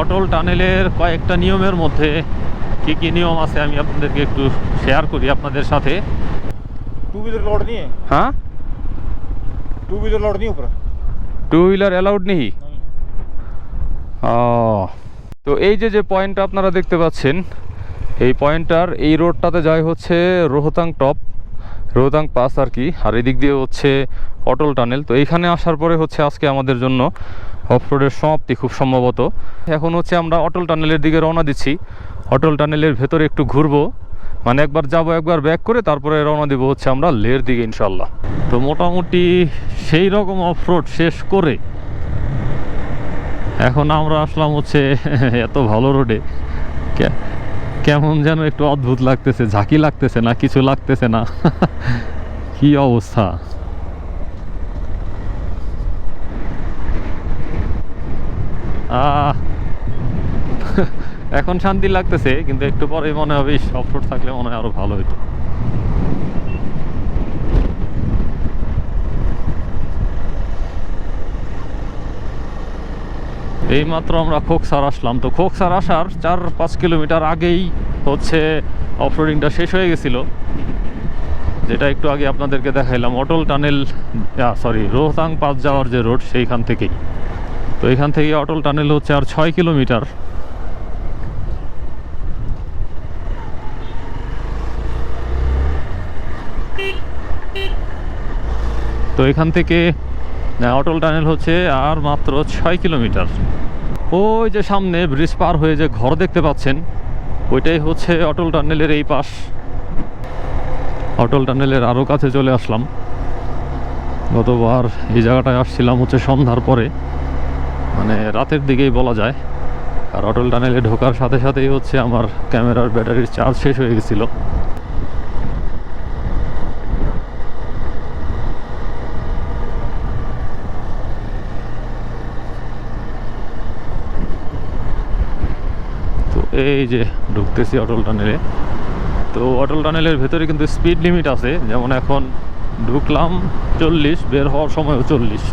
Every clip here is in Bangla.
অটল টানেলের কয়েকটা নিয়মের মধ্যে কি কি নিয়ম আছে আমি আপনাদেরকে একটু শেয়ার করি আপনাদের সাথে टू व्हीलर लोड नहीं है হ্যাঁ टू व्हीलर लोड नहीं ऊपर টু হুইলার অ্যালাউড নেই नहीं ও তো এই যে যে পয়েন্টটা আপনারা দেখতে পাচ্ছেন এই পয়েন্টটার এই রোডটাতে যায় হচ্ছে রোহতাং টপ রোহতাং পাস আর কি, আর এদিক দিয়ে হচ্ছে অটল টানেল। তো এইখানে আসার পরে হচ্ছে আজকে আমাদের জন্য অফ রোডের সমাপ্তি খুব সম্ভবত। এখন হচ্ছে আমরা অটল টানেলের দিকে রওনা দিচ্ছি। অটল টানেলের ভেতরে একটু ঘুরবো। মানে একবার যাব, একবার ব্যাক করে তারপরে রওনা দিব হচ্ছে আমরা লের দিকে ইনশাল্লাহ তো মোটামুটি সেই রকম অফ রোড শেষ করে এখন আমরা আসলাম হচ্ছে এত ভালো রোডে। কেমন যেন একটু অদ্ভুত লাগতেছে, ঝাঁকি লাগতেছে না, কিছু লাগতেছে না। কি অবস্থা? এখন শান্তি লাগতেছে, কিন্তু একটু পরে মনে হবে সফট রোড থাকলে মনে হয় আরও ভালো হতো এইমাত্র আমরা খোকসার আসলাম। তো খোকসার আসার চার পাঁচ কিলোমিটার আগেই হচ্ছে অফরোডিংটা শেষ হয়ে গেছিল। যেটা একটু আগে আপনাদেরকে দেখাইলাম, Atal tunnel sorry Rohtang pass যাওয়ার যে রোড সেইখান থেকেই। তো এখান থেকে অটল টানেল হচ্ছে আর ছয় কিলোমিটার। তো এখান থেকে অটল টানেল হচ্ছে আর মাত্র ছয় কিলোমিটার। ওই যে সামনে ব্রিজ পার হয়ে যে ঘর দেখতে পাচ্ছেন ওইটাই হচ্ছে অটল টানেলের এই পাশ। অটল টানেলের আরও কাছে চলে আসলাম। গতবার এই জায়গাটায় আসছিলাম হচ্ছে সন্ধ্যার পরে। মানে রাতের দিকেই বলা যায়। আর অটল টানেলে ঢোকার সাথে সাথেই হচ্ছে আমার ক্যামেরার ব্যাটারির চার্জ শেষ হয়ে গেছিল তো এই যে ঢুকতেছি অটল টানেলে। তো অটল টানেলের ভেতরে কিন্তু স্পিড লিমিট আছে। যেমন এখন ঢুকলাম চল্লিশ, বের হওয়ার সময়ও চল্লিশ।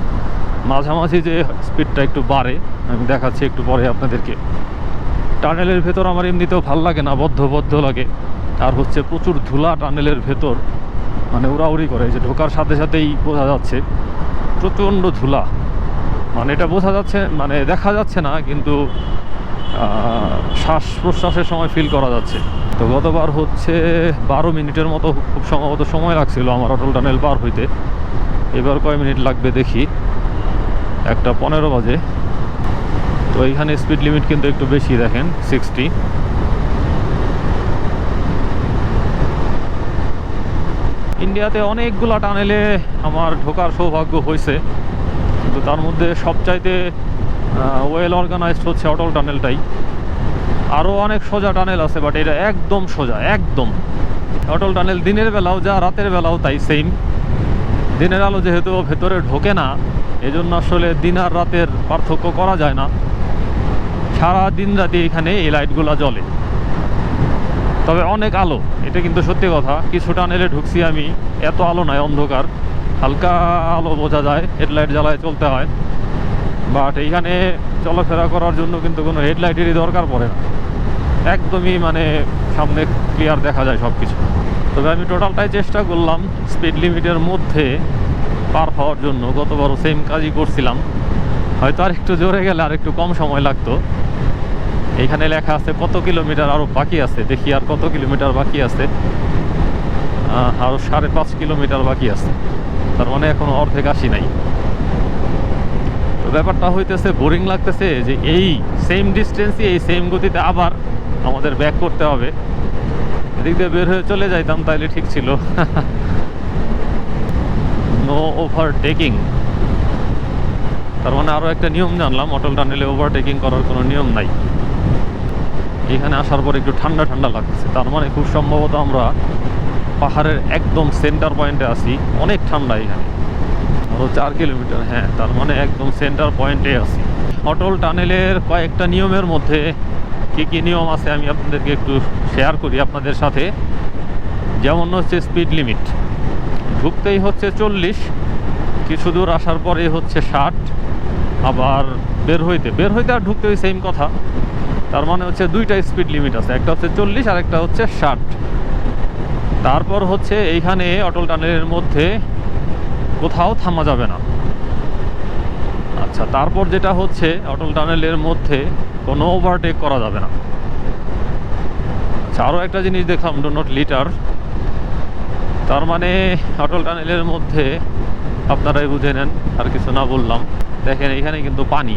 মাঝামাঝি যে স্পিডটা একটু বাড়ে, আমি দেখাচ্ছি একটু পরে আপনাদেরকে। টানেলের ভেতর আমার এমনিতেও ভালো লাগে না বদ্ধ বদ্ধ লাগে। আর হচ্ছে প্রচুর ধুলা টানেলের ভেতর মানে উড়াউড়ি করে। যে ঢোকার সাথে সাথেই বোঝা যাচ্ছে, প্রচণ্ড ধুলা। মানে এটা বোঝা যাচ্ছে মানে দেখা যাচ্ছে না, কিন্তু শ্বাস প্রশ্বাসের সময় ফিল করা যাচ্ছে। তো গতবার হচ্ছে বারো মিনিটের মতো খুব সম্ভবত সময় লাগছিল আমার অটল টানেল পার হইতে। এবার কয় মিনিট লাগবে দেখি। একটা পনেরো বাজে। তো এইখানে স্পিড লিমিট কিন্তু একটু বেশি দেখেন সিক্সটি ইন্ডিয়াতে অনেকগুলা টানেলে আমার ঢোকার সৌভাগ্য হয়েছে কিন্তু তার মধ্যে সবচাইতে ওয়েল অর্গানাইজড হচ্ছে অটল টানেলটাই। আরও অনেক সোজা টানেল আছে বাট এটা একদম সোজা, একদম। অটল টানেল দিনের বেলাও যা, রাতের বেলাও তাই সেম দিনের আলো যেহেতু ভেতরে ঢোকে না, এজন্য আসলে দিন আর রাতের পার্থক্য করা যায় না। সারা দিন রাতে এখানে এই লাইটগুলো জ্বলে। তবে অনেক আলো, এটা কিন্তু সত্যি কথা। কিছু টানেলে ঢুকছি আমি, এত আলো নাই অন্ধকার। হালকা আলো বোঝা যায়, হেডলাইট জ্বালায় চলতে হয়। বাট এইখানে চলাফেরা করার জন্য কিন্তু কোনো হেডলাইটেরই দরকার পড়ে না। একদমই মানে সামনে ক্লিয়ার দেখা যায় সব কিছু তবে আমি টোটালটাই চেষ্টা করলাম স্পিড লিমিটের মধ্যে পার হওয়ার জন্য। গতবারও সেম কাজই করছিলাম। হয়তো আর একটু জোরে গেলে আর একটু কম সময় লাগতো। এইখানে লেখা আছে কত কিলোমিটার আরও বাকি আছে। দেখি আর কত কিলোমিটার বাকি আছে। আরও সাড়ে পাঁচ কিলোমিটার বাকি আছে। তার মানে এখনও অর্ধেক আসি নাই। ব্যাপারটা হইতেছে বোরিং লাগতেছে যে এই সেম ডিস্টেন্সই এই সেম গতিতে আবার আমাদের ব্যাক করতে হবে। এদিক দিয়ে বের হয়ে চলে যাইতাম, তাইলে ঠিক ছিল। নো ওভারটেকিং তার মানে আরও একটা নিয়ম জানলাম অটল টানেলে ওভারটেকিং করার কোনো নিয়ম নাই। এখানে আসার পর একটু ঠান্ডা ঠান্ডা লাগতেছে। তার মানে খুব সম্ভবত আমরা পাহাড়ের একদম সেন্টার পয়েন্টে আছি, অনেক ঠান্ডা এখানে। আরও চার কিলোমিটার হ্যাঁ তার মানে একদম সেন্টার পয়েন্টে আছি। অটল টানেলের কয়েকটা নিয়মের মধ্যে কি কি নিয়ম আছে আমি আপনাদেরকে একটু শেয়ার করি আপনাদের সাথে। যেমন হচ্ছে স্পিড লিমিট ঢুকতেই হচ্ছে চল্লিশ, কিছু দূর আসার পরে হচ্ছে ষাট, আবার বের হইতে বের হইতে আর ঢুকতে ওই সেম কথা। তার মানে হচ্ছে দুইটা স্পিড লিমিট আছে, একটা হচ্ছে চল্লিশ আর একটা হচ্ছে ষাট। তারপর হচ্ছে এইখানে অটল টানেলের মধ্যে কোথাও থামা যাবে না। আচ্ছা তারপর যেটা হচ্ছে, অটল টানেলের মধ্যে কোনো ওভারটেক করা যাবে না। আচ্ছা আরও একটা জিনিস দেখলাম ডো নট লিটার তার মানে অটল টানেলের মধ্যে আপনারাই বুঝে নেন, আর কিছু না বললাম। দেখেন, এখানে কিন্তু পানি।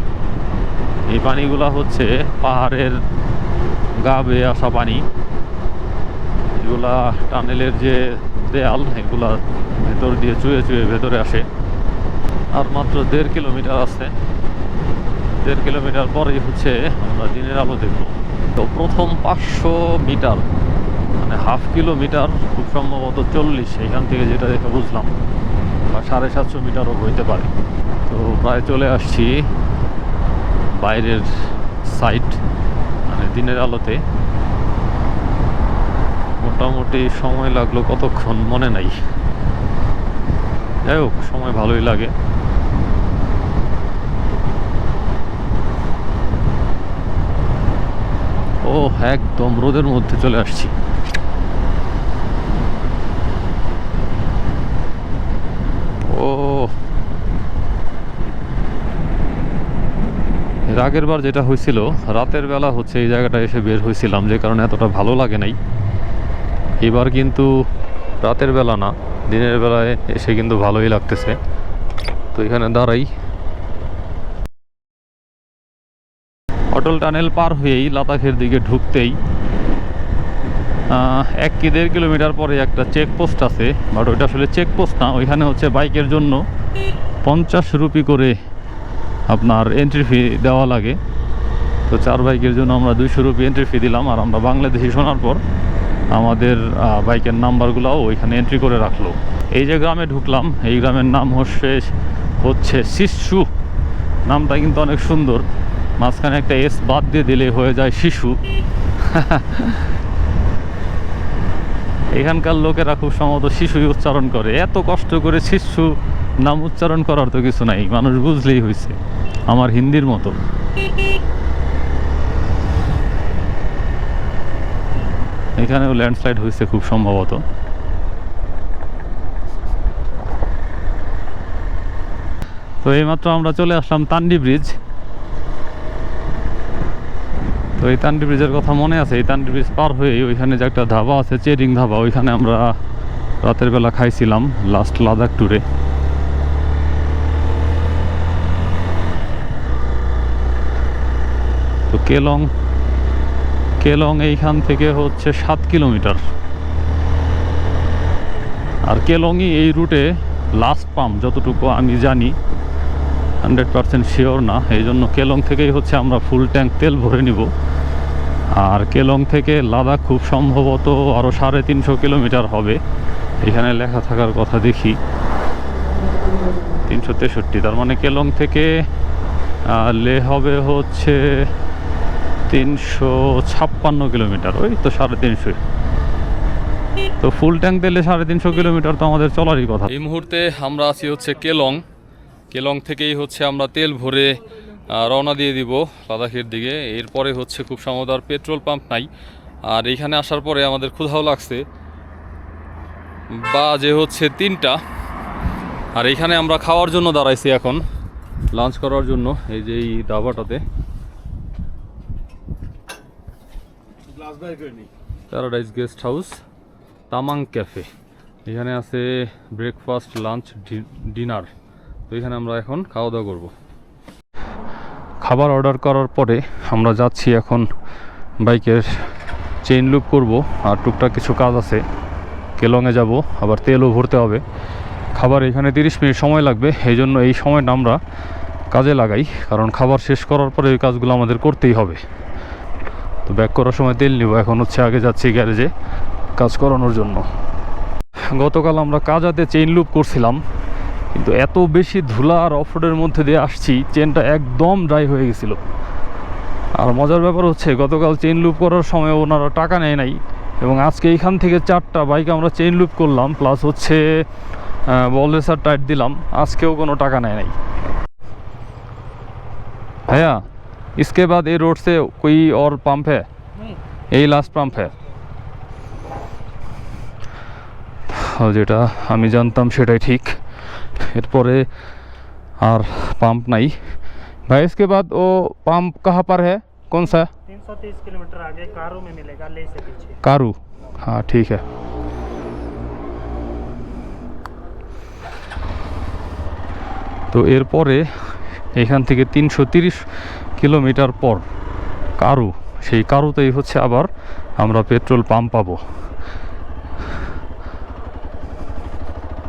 এই পানিগুলা হচ্ছে পাহাড়ের গা বেয়ে আসা পানি। এগুলা টানেলের যে দেয়াল, এগুলা ভেতর দিয়ে চুয়ে চুয়ে ভেতরে আসে। আর মাত্র দেড় কিলোমিটার আছে। দেড় কিলোমিটার পরেই হচ্ছে আমরা দিনের আলো দেখব। তো প্রথম পাঁচশো মিটার মানে হাফ কিলোমিটার, খুব সম্ভবত চল্লিশ, এখান থেকে যেটা দেখে বুঝলাম, বা সাড়ে সাতশো মিটারও হইতে পারে। তো প্রায় চলে আসছি বাইরের সাইড মানে দিনের আলোতে। মোটামুটি সময় লাগল কতক্ষণ? মনে নাই। যাই হোক, সময় ভালোই লাগে। ও, একদম রোদের মধ্যে চলে আসছি। ও, এর আগের বার যেটা হয়েছিল, রাতের বেলা হচ্ছে এই জায়গাটা এসে বের হয়েছিলাম, যে কারণে এতটা ভালো লাগে নাই। এবার কিন্তু রাতের বেলা না দিনের বেলায় এসে কিন্তু ভালোই লাগতেছে। তো এখানে দাঁড়াই। অটল টানেল পার হয়েই লাদাখের দিকে ঢুকতেই এক কি দেড় কিলোমিটার পরে একটা চেকপোস্ট আছে বাট ওইটা আসলে চেকপোস্ট না, ওইখানে হচ্ছে বাইকের জন্য পঞ্চাশ রুপি করে আপনার এন্ট্রি ফি দেওয়া লাগে। তো চার বাইকের জন্য আমরা দুইশো রুপি এন্ট্রি ফি দিলাম, আর আমরা বাংলাদেশি শোনার পর আমাদের বাইকের নাম্বারগুলোও ওইখানে এন্ট্রি করে রাখল। এই যে গ্রামে ঢুকলাম, এই গ্রামের নাম হচ্ছে হচ্ছে শিশু। নামটা কিন্তু অনেক সুন্দর। মাঝখানে একটা এস বাদ দিয়ে দিলে হয়ে যায় শিশু। এখানকার লোকেরা খুব সম্ভবত শিশুই উচ্চারণ করে। এত কষ্ট করে শিশু নাম উচ্চারণ করার তো কিছু নাই, মানুষ বুঝলেই হয়েছে আমার হিন্দির মতো। এখানেও ল্যান্ডস্লাইড হয়েছে খুব সম্ভবত। তো এইমাত্র আমরা চলে আসলাম তান্ডি ব্রিজ। তো এই তান্ডি ব্রিজের কথা মনে আছে? এই তান্ডি ব্রিজ পার হয়ে ওইখানে যে একটা ধাবা আছে, চেরিং ধাবা, ওইখানে আমরা রাতের বেলা খাইছিলাম লাস্ট লাদাখ ট্যুরে তো কেলং কেলং এইখান থেকে হচ্ছে সাত কিলোমিটার। আর কেলংই এই রুটে লাস্ট পাম্প যতটুকু আমি জানি, হান্ড্রেড পারসেন্ট শিওর না, এই জন্য কেলং থেকেই হচ্ছে আমরা ফুল ট্যাঙ্ক তেল ভরে নিব। আর কেলং থেকে লাদাখ খুব সম্ভবত আরও সাড়ে তিনশো কিলোমিটার হবে। এখানে লেখা থাকার কথা দেখি। তিনশো তেষট্টি, তার মানে কেলং থেকে লে হবে হচ্ছে তিনশো ছাপ্পান্ন কিলোমিটার, ওই তো সাড়ে তিনশোই। তো ফুল ট্যাঙ্ক দিলে সাড়ে তিনশো কিলোমিটার তো আমাদের চলারই কথা। এই মুহূর্তে আমরা আছি হচ্ছে কেলং। কেলং থেকেই হচ্ছে আমরা তেল ভরে রওনা দিয়ে দিব লাদাখের দিকে। এরপরে হচ্ছে খুব সম্ভবত আর পেট্রোল পাম্প নাই। আর এইখানে আসার পরে আমাদের ক্ষুধাও লাগছে। বা যে হচ্ছে তিনটা। আর এইখানে আমরা খাওয়ার জন্য দাঁড়াইছি এখন। লাঞ্চ করার জন্য, এই যে এই দাবাটাতে। Paradise guest house Tamang cafe এখানে আছে ব্রেকফাস্ট লাঞ্চ ডিনার তো এখানে আমরা এখন খাওয়া দাওয়া করব। খাবার অর্ডার করার পরে আমরা যাচ্ছি এখন বাইকের চেইন লুপ করব। আর টুকটাক কিছু কাজ আছে। কেলংয়ে যাব, আবার তেলও ভরতে হবে। খাবার এখানে তিরিশ মিনিট সময় লাগবে। এই জন্য এই সময়টা আমরা কাজে লাগাই। কারণ খাবার শেষ করার পরে এই কাজগুলো আমাদের করতেই হবে। তো ব্যাক করার সময় তেল নিব। এখন হচ্ছে আগে যাচ্ছি গ্যারেজে কাজ করানোর জন্য। গতকাল আমরা কাজাতে চেইন লুপ করছিলাম, কিন্তু এত বেশি ধুলা আর অফরোডের মধ্যে দিয়ে আসছি চেনটা একদম ড্রাই হয়ে গেছিল। আর মজার ব্যাপার হচ্ছে, গতকাল চেইন লুপ করার সময় ওনারা টাকা নেয় নাই, এবং আজকে এইখান থেকে চারটা বাইক আমরা চেইন লুপ করলাম প্লাস হচ্ছে বল রেসার টাইট দিলাম, আজকেও কোনো টাকা নেয় নাই। भैया इसके बाद ये रोड से कोई और पंप है नहीं এই লাস্ট পাম্প হ্যাঁ ও, যেটা আমি জানতাম সেটাই ঠিক এরপরে আর পাম্প নাই ভাই इसके बाद वो पंप कहाँ पर है कौन सा 330 किलोमीटर आगे कारों में मिलेगा ले से पीछे কারু হ্যাঁ ঠিক है তো এরপরে এখান থেকে তিনশো তিরিশ কিলোমিটার পর কারু, সেই কারুতেই হচ্ছে আবার আমরা পেট্রোল পাম্প পাবো।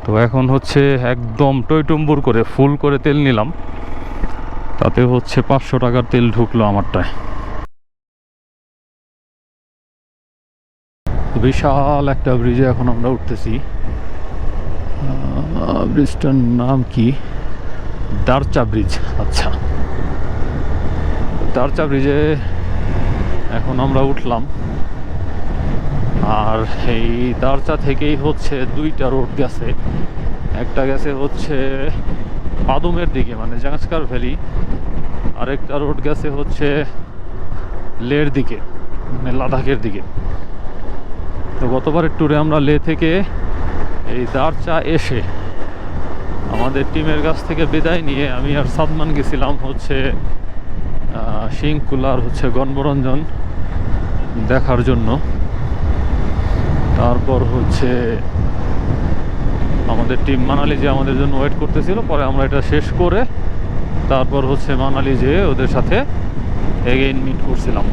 তো এখন হচ্ছে একদম টইটুম্বুর করে ফুল করে তেল নিলাম। তাতে হচ্ছে পাঁচশো টাকার তেল ঢুকলো আমারটায়। বিশাল একটা ব্রিজে এখন আমরা উঠতেছি। ব্রিজটার নাম কি? দারচা ব্রিজ। আচ্ছা। দারচা ব্রিজে এখন আমরা উঠলাম, আর এই দারচা থেকেই হচ্ছে দুইটা রোড গেছে। একটা গেছে হচ্ছে পাদুমের দিকে মানে জাংস্কার ভ্যালি আরেকটা রোড গেছে হচ্ছে লের দিকে মানে লাদাখের দিকে। তো গতবারের ট্যুরে আমরা লে থেকে এই দারচা এসে আমাদের টিমের কাছ থেকে বিদায় নিয়ে আমি আর সাদমান গেছিলাম হচ্ছে শিংকুলার হচ্ছে গণমরঞ্জন দেখার জন্য। তারপর হচ্ছে আমাদের টিম মানালি যে আমাদের জন্য ওয়েট করতেছিল, পরে আমরা এটা শেষ করে তারপর হচ্ছে মানালি যে ওদের সাথে এগেইন মিট করছিলাম।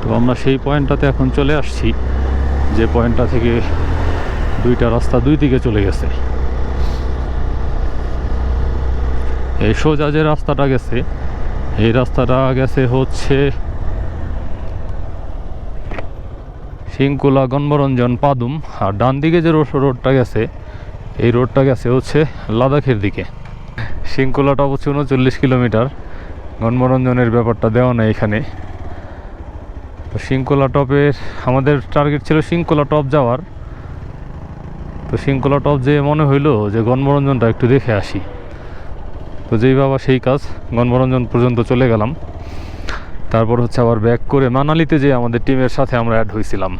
তো আমরা সেই পয়েন্টটাতে এখন চলে আসছি, যে পয়েন্টটা থেকে দুইটা রাস্তা দুই দিকে চলে গেছে। এই সোজা যে রাস্তাটা গেছে এই রাস্তাটা গেছে হচ্ছে শিংকুলা গণমরঞ্জন পাদুম, আর ডান দিকে যে রোডটা গেছে, এই রোডটা গেছে হচ্ছে লাদাখের দিকে। শিংকুলাটা হচ্ছে উনচল্লিশ কিলোমিটার গণমরঞ্জনের ব্যাপারটা দেওয়া নেই এখানে। তো শিংকোলা টপের, আমাদের টার্গেট ছিল শিংকোলা টপ যাওয়ার। তো শিংকোলা টপ যে মনে হইল যে গণমরঞ্জনটা একটু দেখে আসি। তো যেই বাবা সেই কাজ গণমরঞ্জন পর্যন্ত চলে গেলাম। তারপর হচ্ছে আবার ব্যাক করে মানালিতে যে আমাদের টিমের সাথে আমরা অ্যাড হয়েছিলাম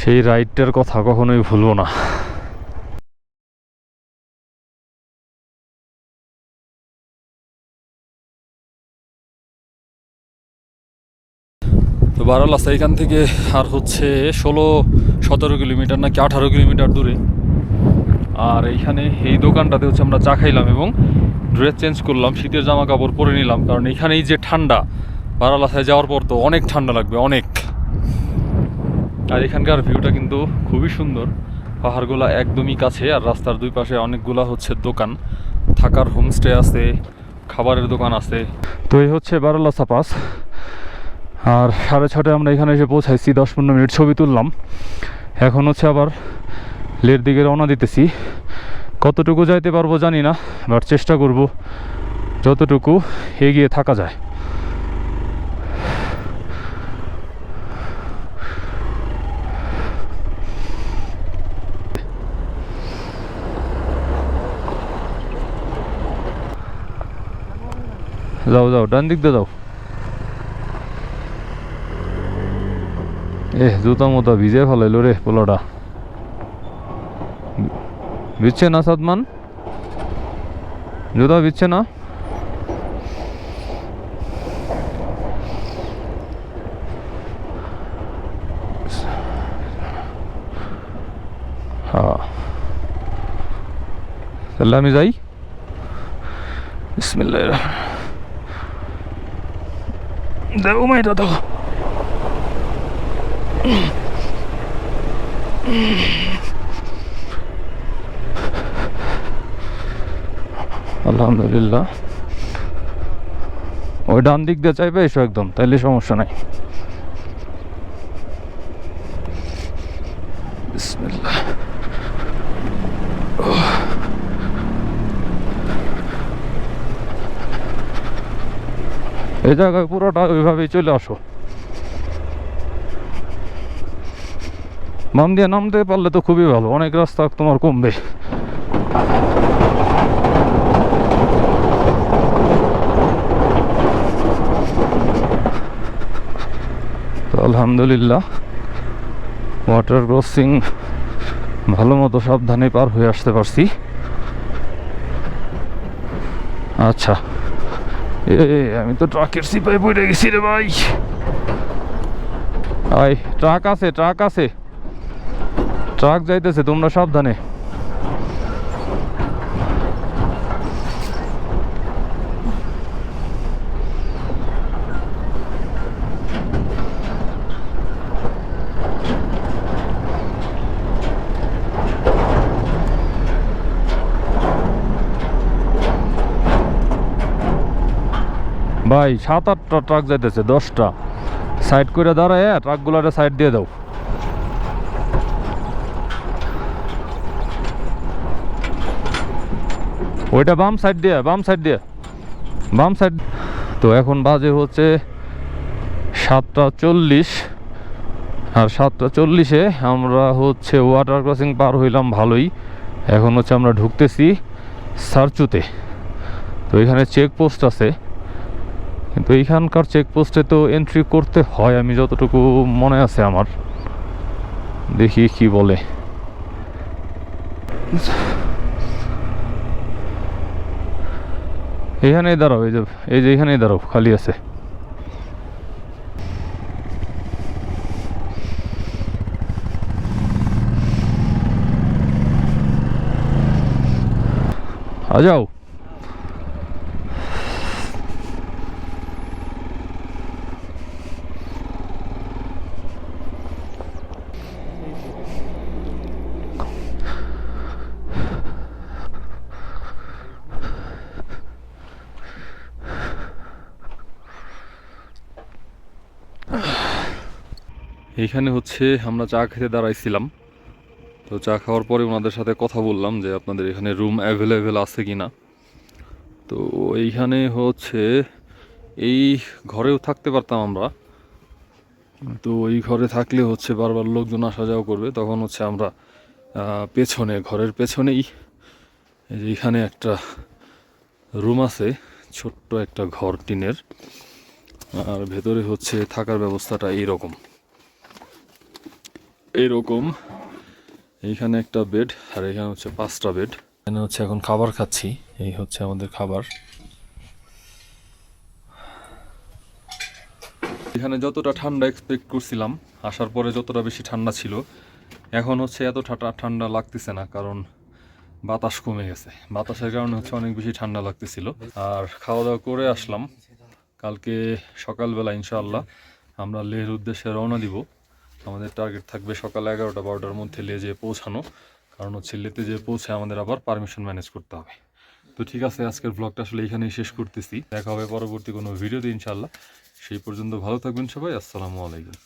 সেই রাইডটার কথা কখনোই ভুলবো না। তো বারালাসা এখান থেকে আর হচ্ছে ষোলো, সতেরো কিলোমিটার নাকি আঠারো কিলোমিটার দূরে। আর এইখানে এই দোকানটাতে হচ্ছে আমরা চা খাইলাম এবং ড্রেস চেঞ্জ করলাম, শীতের জামা কাপড় পরে নিলাম, কারণ এখানেই যে ঠান্ডা, বারালাসায় যাওয়ার পর তো অনেক ঠান্ডা লাগবে, অনেক। আর এখানকার ভিউটা কিন্তু খুবই সুন্দর, পাহাড়গুলা একদমই কাছে, আর রাস্তার দুই পাশে অনেকগুলা হচ্ছে দোকান, থাকার হোমস্টে আছে, খাবারের দোকান আছে। তো এই হচ্ছে বারালাসা পাস আর সাড়ে ছটায় আমরা এখানে এসে পৌঁছাইছি, দশ পনেরো মিনিট ছবি তুললাম। এখন হচ্ছে আবার লের দিকে রওনা দিতেছি। কতটুকু যাইতে পারব জানি না বাট চেষ্টা করব যতটুকু এগিয়ে থাকা যায়। যাও যাও, ডান দিক দিয়ে যাও। এ জুতা মোতা ভিজে ফেলাইলো রে পোলাটা। ভিজছে না সাদমান? জুতা ভিজছে না? হ্যাঁ তাহলে আমি যাই। বিসমিল্লাহ দেখো মাইটা দেখো আলহামদুলিল্লাহ। ওই ডান দিক দিয়ে চাইবে, এসো একদম, তাইলে সমস্যা নাই। এই জায়গায় পুরোটা ওইভাবেই চলে আসো। বাম দিয়ে নামতে পারলে তো খুবই ভালো, অনেক রাস্তা তোমার কমবে। আলহামদুলিল্লাহ। ওয়াটার ক্রসিং ভালো মতো সাবধানে পার হয়ে আসতে পারছি। আচ্ছা। এ, আমি তো ট্রাকের সিপাই পড়ে গেছি রে ভাই। ট্রাক আছে ট্রাক আছে। ট্রাক যাইতেছে, তোমরা সাবধানে। ভাই, সাত আটটা ট্রাক যাইতেছে, দশটা। সাইড করে দাঁড়ায় ট্রাকগুলোরে সাইড দিয়ে দাও। ওইটা বাম সাইড দিয়ে, বাম সাইড দিয়ে। বাম সাইড তো এখন বাজে হচ্ছে সাতটা চল্লিশ। আর সাতটা চল্লিশে আমরা হচ্ছে ওয়াটার ক্রসিং পার হইলাম ভালোই। এখন হচ্ছে আমরা ঢুকতেছি সারচুতে। তো এখানে চেক পোস্ট আছে। কিন্তু এইখানকার চেকপোস্টে তো এন্ট্রি করতে হয়, আমি যতটুকু মনে আছে আমার। দেখি কি বলে। এখানেই দাঁড়াও, এই যে এই যে এখানেই দাঁড়াও, খালি আছে। আ যাও। এইখানে হচ্ছে আমরা চা খেতে দাঁড়াইছিলাম। তো চা খাওয়ার পরে ওনাদের সাথে কথা বললাম যে আপনাদের এখানে রুম অ্যাভেলেবেল আছে কি না তো এইখানে হচ্ছে এই ঘরেও থাকতে পারতাম আমরা। তো এই ঘরে থাকলে হচ্ছে বারবার লোকজন আসা যাওয়া করবে। তখন হচ্ছে আমরা পেছনে, ঘরের পেছনেই এইখানে একটা রুম আছে, ছোট্ট একটা ঘর টিনের। আর ভেতরে হচ্ছে থাকার ব্যবস্থাটা এইরকম। এইরকম এইখানে একটা বেড আর এখানে হচ্ছে পাঁচটা বেড এখানে হচ্ছে এখন খাবার খাচ্ছি, এই হচ্ছে আমাদের খাবার। এখানে যতটা ঠান্ডা এক্সপেক্ট করছিলাম, আসার পরে যতটা বেশি ঠান্ডা ছিল, এখন হচ্ছে এত ঠান্ডা লাগতেছে না, কারণ বাতাস কমে গেছে। বাতাসের কারণে হচ্ছে অনেক বেশি ঠান্ডা লাগতেছিল। আর খাওয়া দাওয়া করে আসলাম। কালকে সকালবেলা ইনশাআল্লাহ আমরা লেহের উদ্দেশ্যে রওনা দিব। আমাদের টার্গেট থাকবে সকাল এগারোটা বারোটার মধ্যে লে যেয়ে পৌঁছানো। কারণ হচ্ছে লেতে যেয়ে পৌঁছে আমাদের আবার পারমিশন ম্যানেজ করতে হবে। তো ঠিক আছে, আজকের ব্লগটা আসলে এখানেই শেষ করতেছি। দেখা হবে পরবর্তী কোনো ভিডিওতে ইনশাল্লাহ সেই পর্যন্ত ভালো থাকবেন সবাই, আসসালামু আলাইকুম।